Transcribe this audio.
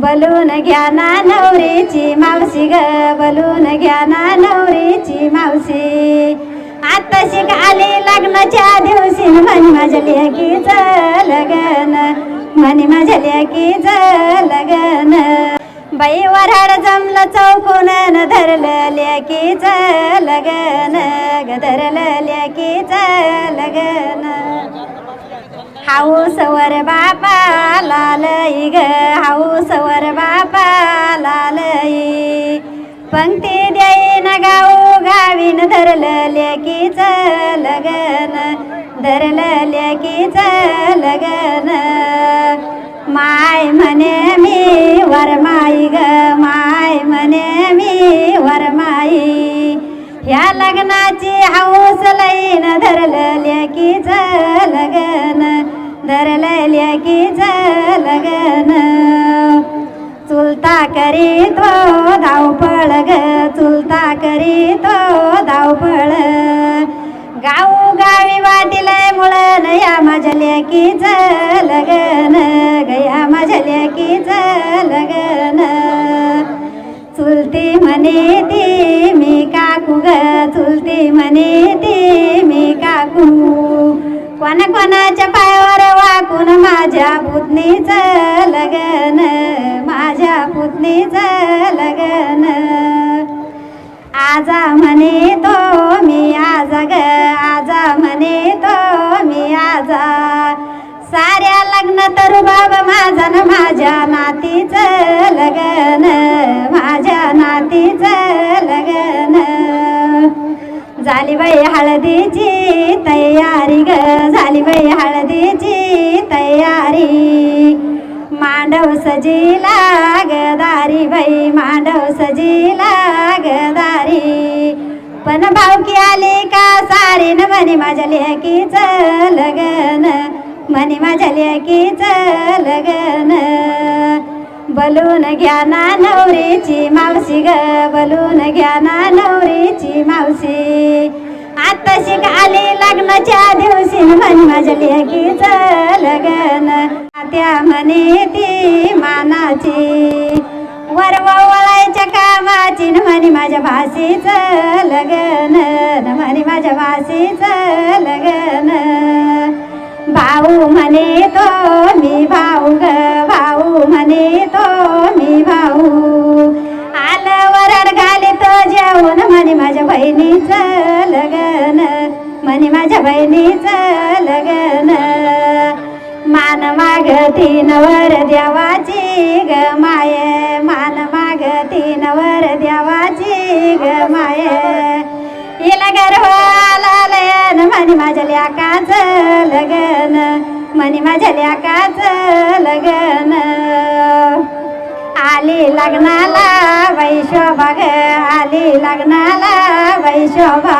Balloon घ्या ना नवरीची मावशी ग बलून घ्या ना नवरीची मावशी. आता शिक आली लग्नाच्या दिवशी म्हणी माझ्या लेकीच लगन म्हणी माझ्या लेकीच लगन. बाई वराड जमलं चौकून न धरलं लेकीच लगन ग धरलं लेकीच लगन. हाऊसवर बापा लालई ग हाऊसवर बापा लालई. पंक्ती देईन गाऊ गावीन धरलं लेकीच लगन धरलं लेकीच लगन माय म्हणे मी वरमाई ग माय म्हणे मी वरमाई. ह्या लग्नाची हाऊस लय धरलं की लगन चुलता करी तो धावपळ ग चुलता करी तो धावपळ गाऊ गावी वाटीलय मुळन या माझ्या लेकीच लगन गया माझ्या लेकीच लगन चुलती म्हणे ती मी काकू ग. चुलती म्हणे ती मी काकू. कोण कोणाच्या पायावर वाकून माझ्या पुतणीच लगन माझ्या पुतणीच लगन. आजा म्हणे तो मी आजा ग आजा म्हणे तो मी आजा. साऱ्या लग्न तर बाबा माझा ना माझ्या नातीच लगन माझ्या नातीच लगन. झाली बाई हळदीची तयारी ग. झाली बाई हळदीची तयारी. मांडव सजीला गदारी बाई. मांडव सजीला गदारी पण भावकी आली का सारी न म्हणे माझ्या लेकीच लगन. म्हणे माझ्या लेकीच लगन. बलून घ्या ना नवरीची मावशी ग. घ्या ना नवरीची मावशी. आता शिक लग्नाच्या दिवशी म्हण माझ्या लेकीच लगन. त्या म्हणे ती मानाची. वरवा वळायच्या कामाची न म्हणे माझ्या भाषेच लगन. न म्हणे माझ्या भाषेच लगन. भाऊ म्हणे तो मी भाऊ ग भाऊ म्हणे तो. बहिणीचं लगन म्हणे माझ्या बहिणीचं लगन. मान मागती नवर देवाची ग माये मान मागती नवर देवाची ग माये. हिला गर्वाला म्हणे माझ्या लेकाच लगन म्हणे माझ्या लेकाच लगन. आली लग्नाला वैशोभा ग आली लग्नाला वैशोभा